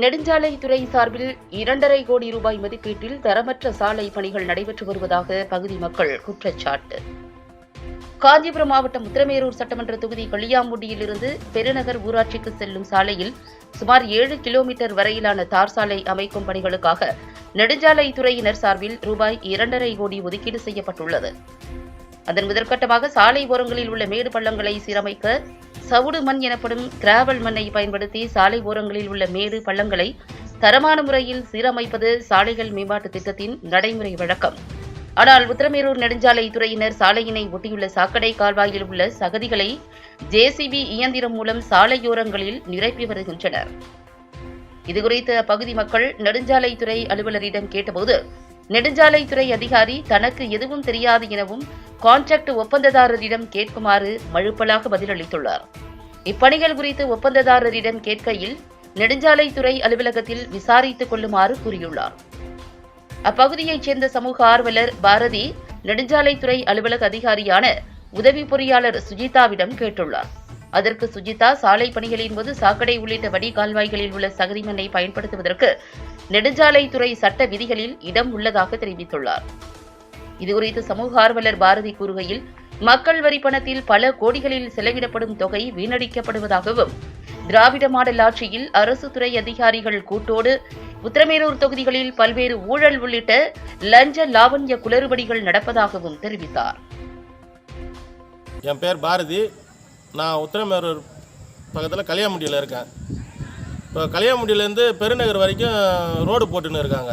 நெடுஞ்சாலைத்துறை சார்பில் இரண்டரை கோடி ரூபாய் மதிப்பீட்டில் தரமற்ற சாலை பணிகள் நடைபெற்று வருவதாக பகுதி மக்கள் குற்றச்சாட்டு. காஞ்சிபுரம் மாவட்டம் உத்திரமேரூர் சட்டமன்ற தொகுதி களியாமுடியிலிருந்து பெருநகர் ஊராட்சிக்கு செல்லும் சாலையில் சுமார் ஏழு கிலோமீட்டர் வரையிலான தார் சாலை அமைக்கும் பணிகளுக்காக நெடுஞ்சாலைத்துறையினர் சார்பில் ரூபாய் இரண்டரை கோடி ஒதுக்கீடு செய்யப்பட்டுள்ளது. அதன் முதற்கட்டமாக சாலை ஓரங்களில் உள்ள மேடு பள்ளங்களை சீரமைக்க சவுடு மண் எனப்படும் கிராவல் மண்ணை பயன்படுத்தி சாலை ஓரங்களில் உள்ள மேடு பள்ளங்களை தரமான முறையில் சீரமைப்பது சாலைகள் மேம்பாட்டு திட்டத்தின் நடைமுறை வழக்கம். ஆனால் உத்தரமேரூர் நெடுஞ்சாலை துறையினர் சாலையினை ஒட்டியுள்ள சாக்கடை கால்வாயில் உள்ள சகதிகளை ஜேசிபி இயந்திரம் மூலம் சாலையோரங்களில் நிரப்பி வருகின்றனர். இதுகுறித்து அப்பகுதி மக்கள் நெடுஞ்சாலைத்துறை அலுவலரிடம் கேட்டபோது நெடுஞ்சாலைத்துறை அதிகாரி தனக்கு எதுவும் தெரியாது எனவும் கான்ட்ராக்ட் ஒப்பந்ததாரரிடம் கேட்குமாறு மழுப்பலாக பதிலளித்துள்ளார். இப்பணிகள் குறித்து ஒப்பந்ததாரரிடம் கேட்கையில் நெடுஞ்சாலைத்துறை அலுவலகத்தில் விசாரித்துக் கொள்ளுமாறு கூறியுள்ளார். அப்பகுதியைச் சேர்ந்த சமூக ஆர்வலர் பாரதி நெடுஞ்சாலைத்துறை அலுவலக அதிகாரியான உதவி பொறியாளர் சுஜிதாவிடம் கேட்டுள்ளார். அதற்கு சுஜிதா சாலை பணிகளின் போது சாக்கடை உள்ளிட்ட வடிகால்வாய்களில் உள்ள சகதி மண்ணை பயன்படுத்துவதற்கு நெடுஞ்சாலைத்துறை சட்ட விதிகளில் இடம் உள்ளதாக தெரிவித்துள்ளார். இதுகுறித்து சமூக ஆர்வலர் பாரதி கூறுகையில் மக்கள் வரி பணத்தில் பல கோடிகளில் செலவிடப்படும் தொகை வீணடிக்கப்படுவதாகவும் திராவிட மாடல் ஆட்சியில் அரசு துறை அதிகாரிகள் கூட்டோடு உத்தரமேரூர் தொகுதிகளில் பல்வேறு ஊழல் உள்ளிட்ட லஞ்ச லாவண்ய குளறுபடிகள் நடப்பதாகவும் தெரிவித்தார். என் பேர் பாரதி. நான் உத்திரமேரூர் பக்கத்தில் கலியாமுடியில் இருக்கேன். இப்போ கலியாமுண்டியிலேருந்து பெருநகர் வரைக்கும் ரோடு போட்டுன்னு இருக்காங்க.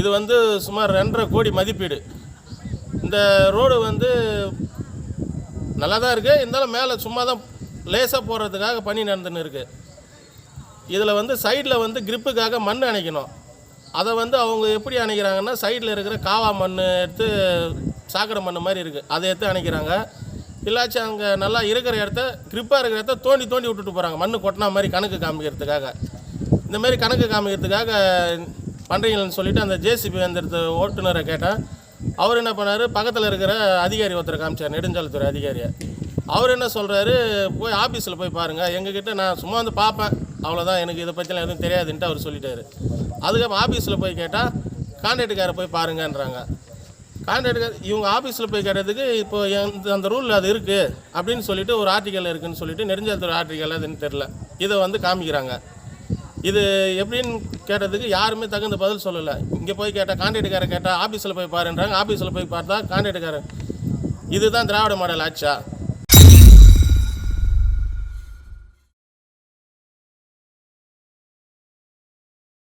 இது வந்து சுமார் ரெண்டரை கோடி மதிப்பீடு. இந்த ரோடு வந்து நல்லா தான் இருக்குது இருந்தாலும் மேலே சும்மா தான் லேசாக போடுறதுக்காக பணி நடந்துன்னு இருக்குது இதில் வந்து சைடில் வந்து கிரிப்புக்காக மண் அணைக்கணும். அதை வந்து அவங்க எப்படி அணைக்கிறாங்கன்னா சைடில் இருக்கிற காவா மண் எடுத்து சாக்கடை மண் மாதிரி இருக்குது அதை எடுத்து அணைக்கிறாங்க. இல்லாச்சும் அங்கே நல்லா இருக்கிற இடத்த கிரிப்பாக இருக்கிற இடத்த தோண்டி தோண்டி விட்டுட்டு போகிறாங்க மண் கொட்டினா மாதிரி கணக்கு காமிக்கிறதுக்காக. இந்த மாதிரி கணக்கு காமிக்கிறதுக்காக பண்ணுறீங்கன்னு சொல்லிட்டு அந்த ஜேசிபி எந்திரத்து ஓட்டுநரை கேட்டேன். அவர் என்ன பண்ணார்? பக்கத்தில் இருக்கிற அதிகாரி ஒருத்தர் காமிச்சார் நெடுஞ்சாலைத்துறை அதிகாரியை. அவர் என்ன சொல்கிறாரு போய் ஆஃபீஸில் போய் பாருங்கள் எங்ககிட்ட நான் சும்மா வந்து பார்ப்பேன். அவ்வளோதான் எனக்கு இதை பற்றிலாம் எதுவும் தெரியாதுன்ட்டு அவர் சொல்லிட்டாரு. அதுக்கப்புறம் ஆஃபீஸில் போய் கேட்டால் கான்ட்ராக்டுக்காரை போய் பாருங்கன்றாங்க. கான்ட்ராக்ட் இவங்க ஆஃபீஸில் போய் கேட்டதுக்கு இப்போ எந்த அந்த ரூலில் அது இருக்குது அப்படின்னு சொல்லிட்டு ஒரு ஆர்டிக்கல் இருக்குதுன்னு சொல்லிட்டு நெடுஞ்சாலைத்துறை ஆர்டிக்கல் அதுன்னு தெரில இதை வந்து காமிக்கிறாங்க. இது எப்படின்னு கேட்டதுக்கு யாருமே தகுந்த பதில் சொல்லலை. இங்கே போய் கேட்டால் கான்ட்ராக்டுக்காரர் கேட்டால் ஆஃபீஸில் போய் பாருன்றாங்க. ஆஃபீஸில் போய் பார்த்தா கான்ட்ராக்டுக்காரன் இதுதான் திராவிட மாடல் ஆச்சா?